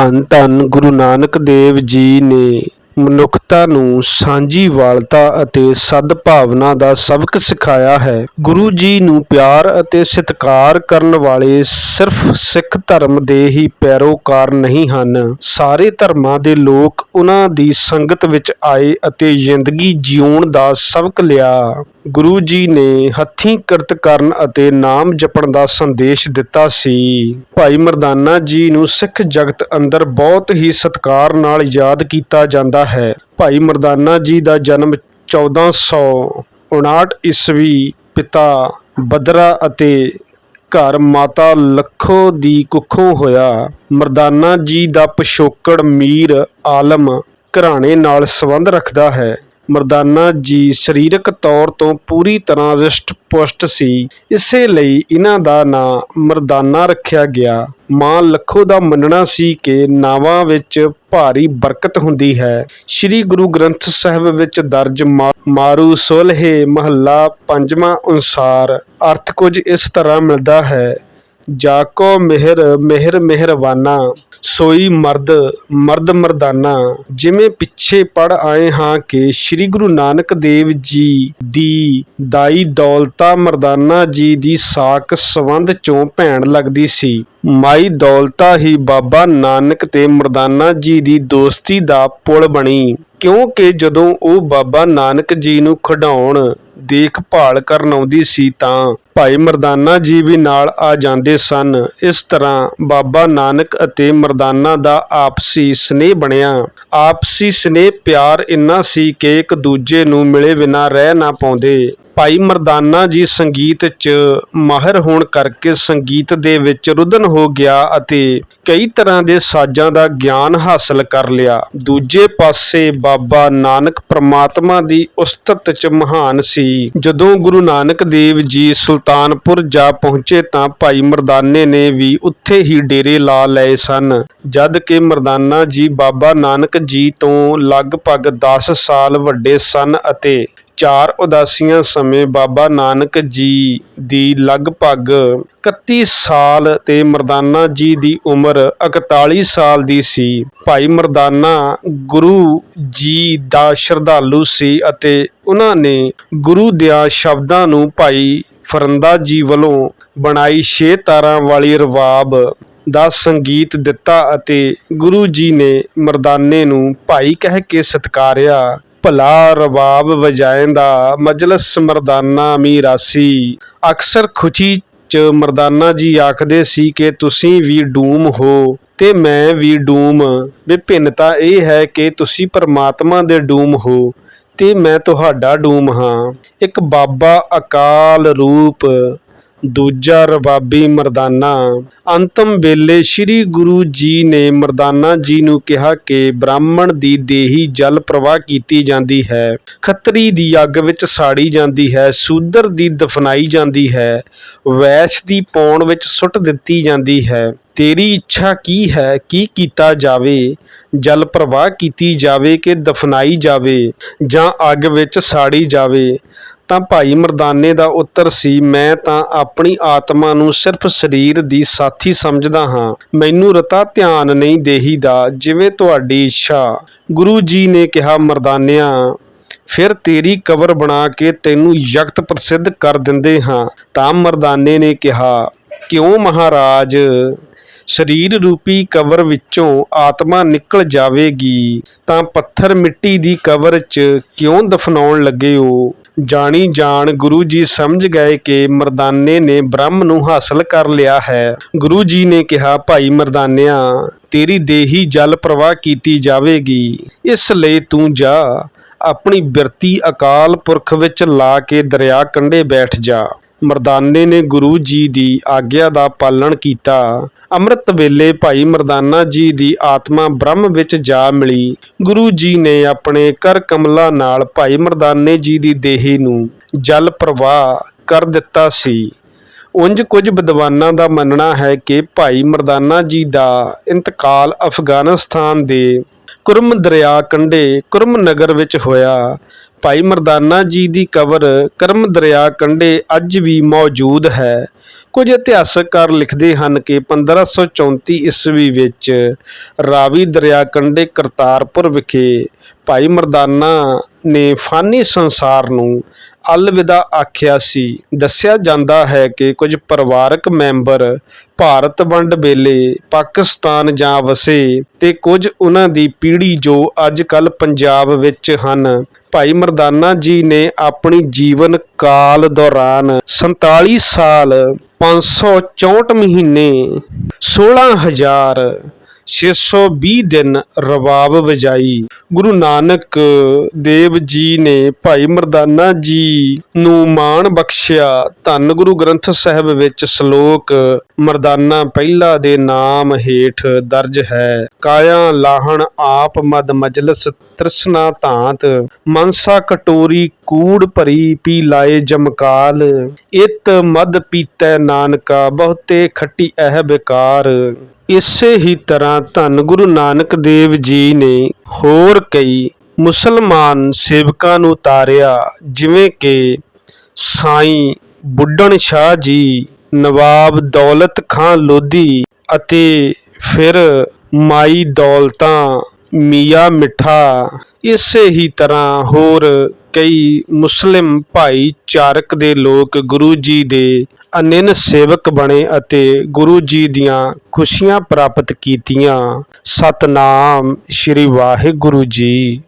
ਧੰਨ ਧੰਨ ਗੁਰੂ ਨਾਨਕ ਦੇਵ ਜੀ ਨੇ ਮਨੁੱਖਤਾ ਨੂੰ ਸਾਂਝੀ ਵਾਲਤਾ ਅਤੇ ਸਦਭਾਵਨਾ ਦਾ ਸਬਕ ਸਿਖਾਇਆ ਹੈ। ਗੁਰੂ ਜੀ ਨੂੰ ਪਿਆਰ ਅਤੇ ਸਤਿਕਾਰ ਕਰਨ ਵਾਲੇ ਸਿਰਫ ਸਿੱਖ ਧਰਮ ਦੇ ਹੀ ਪੈਰੋਕਾਰ ਨਹੀਂ ਹਨ। ਸਾਰੇ ਧਰਮਾਂ ਦੇ ਲੋਕ ਉਹਨਾਂ ਦੀ ਸੰਗਤ ਵਿੱਚ ਆਏ ਅਤੇ ਜ਼ਿੰਦਗੀ ਜਿਉਣ ਦਾ ਸਬਕ ਲਿਆ। ਗੁਰੂ ਜੀ ਨੇ ਹੱਥੀਂ ਕਿਰਤ ਕਰਨ ਅਤੇ ਨਾਮ ਜਪਣ ਦਾ ਸੰਦੇਸ਼ ਦਿੱਤਾ ਸੀ। ਭਾਈ ਮਰਦਾਨਾ ਜੀ ਨੂੰ ਸਿੱਖ ਜਗਤ ਅੰਦਰ ਬਹੁਤ ਹੀ ਸਤਿਕਾਰ ਨਾਲ ਯਾਦ ਕੀਤਾ ਜਾਂਦਾ ਹੈ। ਭਾਈ ਮਰਦਾਨਾ ਜੀ ਦਾ ਜਨਮ 1459 ਈਸਵੀ ਪਿਤਾ ਬਦਰਾ ਅਤੇ ਘਰ ਮਾਤਾ ਲੱਖੋ ਦੀ ਕੁੱਖੋਂ ਹੋਇਆ। ਮਰਦਾਨਾ ਜੀ ਦਾ ਪਿਛੋਕੜ ਮੀਰ ਆਲਮ ਘਰਾਣੇ ਨਾਲ ਸੰਬੰਧ ਰੱਖਦਾ ਹੈ। ਮਰਦਾਨਾ ਜੀ ਸਰੀਰਕ ਤੌਰ ਤੋਂ ਪੂਰੀ ਤਰ੍ਹਾਂ ਰਿਸ਼ਟ-ਪੁਸ਼ਟ ਸੀ। ਇਸੇ ਲਈ ਇਹਨਾਂ ਦਾ ਨਾਂ ਮਰਦਾਨਾ ਰੱਖਿਆ ਗਿਆ। ਮਾਂ ਲੱਖੋ ਦਾ ਮੰਨਣਾ ਸੀ ਕਿ ਨਾਵਾਂ ਵਿੱਚ ਭਾਰੀ ਬਰਕਤ ਹੁੰਦੀ ਹੈ। ਸ੍ਰੀ ਗੁਰੂ ਗ੍ਰੰਥ ਸਾਹਿਬ ਵਿੱਚ ਦਰਜ ਮਾ- ਮਾਰੂ ਸੁਲਹੇ ਮਹੱਲਾ ਪੰਜਵਾਂ ਅਨੁਸਾਰ ਅਰਥ ਕੁਝ ਇਸ ਤਰ੍ਹਾਂ ਮਿਲਦਾ ਹੈ। ਜਾਕੋ ਮਿਹਰ ਮਿਹਰ ਮਿਹਰਵਾਨਾ ਸੋਈ ਮਰਦ ਮਰਦ ਮਰਦਾਨਾ, ਜਿਵੇਂ ਪਿੱਛੇ ਪੜ ਆਏ ਹਾਂ ਕਿ ਸ੍ਰੀ ਗੁਰੂ ਨਾਨਕ ਦੇਵ ਜੀ ਦੀ ਦਾਈ ਦੌਲਤਾ ਮਰਦਾਨਾ ਜੀ ਦੀ ਸਾਕ ਸੰਬੰਧ ਚੋਂ ਭੈਣ ਲੱਗਦੀ ਸੀ। ਮਾਈ ਦੌਲਤਾ ਹੀ ਬਾਬਾ ਨਾਨਕ ਤੇ ਮਰਦਾਨਾ ਜੀ ਦੀ ਦੋਸਤੀ ਦਾ ਪੁਲ ਬਣੀ। ਕਿਉਂਕਿ ਜਦੋਂ ਉਹ ਬਾਬਾ ਨਾਨਕ ਜੀ ਨੂੰ ਖਿਡਾਉਣ ਦੇਖਭਾਲ ਕਰਨ ਆਉਂਦੀ ਸੀ ਤਾਂ ਭਾਈ ਮਰਦਾਨਾ ਜੀ ਵੀ ਨਾਲ ਆ ਜਾਂਦੇ ਸਨ। ਇਸ ਤਰ੍ਹਾਂ ਬਾਬਾ ਨਾਨਕ ਅਤੇ ਮਰਦਾਨਾ ਦਾ ਆਪਸੀ ਸਨੇਹ ਬਣਿਆ। ਆਪਸੀ ਸਨੇਹ ਪਿਆਰ ਇੰਨਾ ਸੀ ਕਿ ਇੱਕ ਦੂਜੇ ਨੂੰ ਮਿਲੇ ਬਿਨਾਂ ਰਹਿ ਨਾ ਪਾਉਂਦੇ। ਭਾਈ ਮਰਦਾਨਾ ਜੀ ਸੰਗੀਤ 'ਚ ਮਾਹਿਰ ਹੋਣ ਕਰਕੇ ਸੰਗੀਤ ਦੇ ਵਿੱਚ ਰੁਦਨ ਹੋ ਗਿਆ ਅਤੇ ਕਈ ਤਰ੍ਹਾਂ ਦੇ ਸਾਜ਼ਾਂ ਦਾ ਗਿਆਨ ਹਾਸਲ ਕਰ ਲਿਆ। ਦੂਜੇ ਪਾਸੇ ਬਾਬਾ ਨਾਨਕ ਪ੍ਰਮਾਤਮਾ ਦੀ ਉਸਤਤ 'ਚ ਮਹਾਨ ਸੀ। ਜਦੋਂ ਗੁਰੂ ਨਾਨਕ ਦੇਵ ਜੀ ਸੁਲਤਾਨਪੁਰ ਜਾ ਪਹੁੰਚੇ ਤਾਂ ਭਾਈ ਮਰਦਾਨੇ ਨੇ ਵੀ ਉੱਥੇ ਹੀ ਡੇਰੇ ਲਾ ਲਏ ਸਨ। ਜਦ ਕਿ ਮਰਦਾਨਾ ਜੀ ਬਾਬਾ ਨਾਨਕ ਜੀ ਤੋਂ ਲਗਭਗ 10 ਸਾਲ ਵੱਡੇ ਸਨ ਅਤੇ ਚਾਰ ਉਦਾਸੀਆਂ ਸਮੇਂ ਬਾਬਾ ਨਾਨਕ ਜੀ ਦੀ ਲਗਭਗ 31 ਸਾਲ ਤੇ ਮਰਦਾਨਾ ਜੀ ਦੀ ਉਮਰ 41 ਸਾਲ ਦੀ ਸੀ। ਭਾਈ ਮਰਦਾਨਾ ਗੁਰੂ ਜੀ ਦਾ ਸ਼ਰਧਾਲੂ ਸੀ ਅਤੇ ਉਹਨਾਂ ਨੇ ਗੁਰੂ ਦਿਆਂ ਸ਼ਬਦਾਂ ਨੂੰ ਭਾਈ ਫਰੰਦਾ ਜੀ ਵੱਲੋਂ ਬਣਾਈ ਛੇ ਤਾਰਾਂ ਵਾਲੀ ਰਵਾਬ ਦਾ ਸੰਗੀਤ ਦਿੱਤਾ ਅਤੇ ਗੁਰੂ ਜੀ ਨੇ ਮਰਦਾਨੇ ਨੂੰ ਭਾਈ ਕਹਿ ਕੇ ਸਤਕਾਰਿਆ। ਭਲਾ ਰਬਾਬ ਵਜਾਇੰਦਾ, ਮਜਲਸ ਮਰਦਾਨਾ ਮੀਰਾਸੀ ਅਕਸਰ ਖੁਸ਼ੀ ਚ ਮਰਦਾਨਾ ਜੀ ਆਖਦੇ ਸੀ ਕਿ ਤੁਸੀਂ ਵੀ ਡੂਮ ਹੋ, ਤੇ ਮੈਂ ਵੀ ਡੂਮ। ਵਿਭਿੰਨਤਾ ਇਹ ਹੈ ਕਿ ਤੁਸੀਂ ਪਰਮਾਤਮਾ ਦੇ ਡੂਮ ਹੋ, ਤੇ ਮੈਂ ਤੁਹਾਡਾ ਡੂਮ ਹਾਂ। ਇੱਕ ਬਾਬਾ ਅਕਾਲ ਰੂਪ। ਦੂਜਾ ਰਬਾਬੀ ਮਰਦਾਨਾ। ਅੰਤਮ ਵੇਲੇ ਸ੍ਰੀ ਗੁਰੂ ਜੀ ਨੇ ਮਰਦਾਨਾ ਜੀ ਨੂੰ ਕਿਹਾ ਕਿ ਬ੍ਰਾਹਮਣ ਦੀ ਦੇਹੀ ਜਲ ਪ੍ਰਵਾਹ ਕੀਤੀ ਜਾਂਦੀ ਹੈ। ਖੱਤਰੀ ਦੀ ਅੱਗ ਵਿੱਚ ਸਾੜੀ ਜਾਂਦੀ ਹੈ, ਸੂਦਰ ਦੀ ਦਫਨਾਈ ਜਾਂਦੀ ਹੈ, ਵੈਸ਼ ਦੀ ਪੌਣ ਵਿੱਚ ਸੁੱਟ ਦਿੱਤੀ ਜਾਂਦੀ ਹੈ। ਤੇਰੀ ਇੱਛਾ ਕੀ ਹੈ? ਕੀ ਕੀਤਾ ਜਾਵੇ? ਜਲ ਪ੍ਰਵਾਹ ਕੀਤੀ ਜਾਵੇ ਕਿ ਦਫਨਾਈ ਜਾਵੇ ਜਾਂ ਅੱਗ ਵਿੱਚ ਸਾੜੀ ਜਾਵੇ? ਤਾਂ ਭਾਈ ਮਰਦਾਨੇ ਦਾ ਉੱਤਰ ਸੀ, ਮੈਂ ਤਾਂ ਆਪਣੀ ਆਤਮਾ ਨੂੰ ਸਿਰਫ ਸਰੀਰ ਦੀ ਸਾਥੀ ਸਮਝਦਾ ਹਾਂ। ਮੈਨੂੰ ਰਤਾ ਧਿਆਨ ਨਹੀਂ ਦੇਹੀ ਦਾ ਜਿਵੇਂ ਤੁਹਾਡੀ ਇੱਛਾ। ਗੁਰੂ ਜੀ ਨੇ ਕਿਹਾ, ਮਰਦਾਨਿਆਂ, ਫਿਰ ਤੇਰੀ ਕਬਰ ਬਣਾ ਕੇ ਤੈਨੂੰ ਯਕਤ ਪ੍ਰਸਿੱਧ ਕਰ ਦਿੰਦੇ ਹਾਂ। ਤਾਂ ਮਰਦਾਨੇ ਨੇ ਕਿਹਾ, ਕਿਉਂ ਮਹਾਰਾਜ? ਸਰੀਰ ਰੂਪੀ ਕਬਰ ਵਿੱਚੋਂ ਆਤਮਾ ਨਿਕਲ ਜਾਵੇਗੀ। ਤਾਂ ਪੱਥਰ ਮਿੱਟੀ ਦੀ ਕਬਰ 'ਚ ਕਿਉਂ ਦਫਨਾਉਣ ਲੱਗੇ ਹੋ? ਜਾਣੀ ਜਾਣ ਗੁਰੂ ਜੀ ਸਮਝ ਗਏ ਕਿ ਮਰਦਾਨੇ ਨੇ ਬ੍ਰਹਮ ਨੂੰ ਹਾਸਲ ਕਰ ਲਿਆ ਹੈ। ਗੁਰੂ ਜੀ ਨੇ ਕਿਹਾ, ਭਾਈ ਮਰਦਾਨਿਆਂ, ਤੇਰੀ ਦੇਹੀ ਜਲ ਪ੍ਰਵਾਹ ਕੀਤੀ ਜਾਵੇਗੀ। ਇਸ ਲਈ ਤੂੰ ਜਾ, ਆਪਣੀ ਬਿਰਤੀ ਅਕਾਲ ਪੁਰਖ ਵਿੱਚ ਲਾ ਕੇ ਦਰਿਆ ਕੰਢੇ ਬੈਠ ਜਾ। ਮਰਦਾਨੇ ਨੇ ਗੁਰੂ ਜੀ ਦੀ ਆਗਿਆ ਦਾ ਪਾਲਣ ਕੀਤਾ। ਅੰਮ੍ਰਿਤ ਵੇਲੇ ਭਾਈ ਮਰਦਾਨਾ ਜੀ ਦੀ ਆਤਮਾ ਬ੍ਰਹਮ ਵਿੱਚ ਜਾ ਮਿਲੀ। ਗੁਰੂ ਜੀ ਨੇ ਆਪਣੇ ਕਰ ਕਮਲਾ ਨਾਲ ਭਾਈ ਮਰਦਾਨੇ ਜੀ ਦੀ ਦੇਹੀ ਨੂੰ ਜਲ ਪ੍ਰਵਾਹ ਕਰ ਦਿੱਤਾ ਸੀ। ਉਂਝ ਕੁਝ ਵਿਦਵਾਨਾਂ ਦਾ ਮੰਨਣਾ ਹੈ ਕਿ ਭਾਈ ਮਰਦਾਨਾ ਜੀ ਦਾ ਇੰਤਕਾਲ ਅਫਗਾਨਿਸਤਾਨ ਦੇ ਕੁਰਮ ਦਰਿਆ ਕੰਢੇ ਕੁਰਮ ਨਗਰ ਵਿੱਚ ਹੋਇਆ। ਭਾਈ ਮਰਦਾਨਾ ਜੀ ਦੀ ਕਬਰ ਕਰਮ ਦਰਿਆ ਕੰਢੇ ਅੱਜ ਵੀ ਮੌਜੂਦ ਹੈ। ਕੁਝ ਇਤਿਹਾਸਕਾਰ ਲਿਖਦੇ ਹਨ ਕਿ 1534 ਈਸਵੀ ਵਿੱਚ ਰਾਵੀ ਦਰਿਆ ਕੰਢੇ ਕਰਤਾਰਪੁਰ ਵਿਖੇ ਭਾਈ ਮਰਦਾਨਾ ਨੇ ਫਾਨੀ ਸੰਸਾਰ ਨੂੰ ਅਲਵਿਦਾ ਆਖਿਆ ਸੀ। ਦੱਸਿਆ ਜਾਂਦਾ ਹੈ ਕਿ ਕੁਝ ਪਰਿਵਾਰਕ ਮੈਂਬਰ ਭਾਰਤ ਵੰਡ ਵੇਲੇ ਪਾਕਿਸਤਾਨ ਜਾ ਵਸੇ ਤੇ ਕੁਝ ਉਹਨਾਂ ਦੀ ਪੀੜ੍ਹੀ ਜੋ ਅੱਜ ਕੱਲ ਪੰਜਾਬ ਵਿੱਚ ਹਨ। ਭਾਈ ਮਰਦਾਨਾ ਜੀ ਨੇ ਆਪਣੀ ਜੀਵਨ ਕਾਲ ਦੌਰਾਨ 47 ਸਾਲ 564 ਮਹੀਨੇ 16000 620 ਦਿਨ ਰਬਾਬ ਵਜਾਈ। ਗੁਰੂ ਨਾਨਕ ਦੇਵ ਜੀ ਨੇ ਭਾਈ ਮਰਦਾਨਾ ਜੀ ਨੂੰ ਮਾਣ ਬਖਸ਼ਿਆ। ਧੰਨ ਗੁਰੂ ਗ੍ਰੰਥ ਸਾਹਿਬ ਵਿੱਚ ਸ਼ਲੋਕ, ਮਰਦਾਨਾ ਪਹਿਲਾ ਦੇ ਨਾਮ ਹੇਠ ਦਰਜ ਹੈ। ਕਾਇਆ ਲਾਹਣ ਆਪ ਮਦ ਮਜਲਸ ਤ੍ਰਿਸ਼ਨਾ ਧਾਂਤ। ਮਨਸਾ ਕਟੋਰੀ ਕੂੜ ਭਰੀ ਪੀ ਲਾਏ ਜਮਕਾਲ। ਇਤ ਮਦ ਪੀਤੈ ਨਾਨਕਾ ਬਹੁਤੇ ਖੱਟੀ ਇਹ ਬੇਕਾਰ ਇਸੇ ਹੀ ਤਰ੍ਹਾਂ ਧੰਨ ਗੁਰੂ ਨਾਨਕ ਦੇਵ ਜੀ ਨੇ ਹੋਰ ਕਈ ਮੁਸਲਮਾਨ ਸੇਵਕਾਂ ਨੂੰ ਤਾਰਿਆ, ਜਿਵੇਂ ਕਿ ਸਾਈਂ ਬੁੱਢਣ ਸ਼ਾਹ ਜੀ, ਨਵਾਬ ਦੌਲਤ ਖਾਂ ਲੋਧੀ ਅਤੇ ਫਿਰ ਮਾਈ ਦੌਲਤਾਂ ਮੀਆਂ ਮਿੱਠਾ। ਇਸੇ ਹੀ ਤਰ੍ਹਾਂ ਹੋਰ ਕਈ ਮੁਸਲਿਮ ਭਾਈਚਾਰਕ ਦੇ ਲੋਕ ਗੁਰੂ ਜੀ ਦੇ ਅਨਿਨ ਸੇਵਕ ਬਣੇ ਅਤੇ ਗੁਰੂ ਜੀ ਦੀਆਂ ਖੁਸ਼ੀਆਂ ਪ੍ਰਾਪਤ ਕੀਤੀਆਂ। ਸਤਨਾਮ ਸ੍ਰੀ ਵਾਹਿਗੁਰੂ ਜੀ।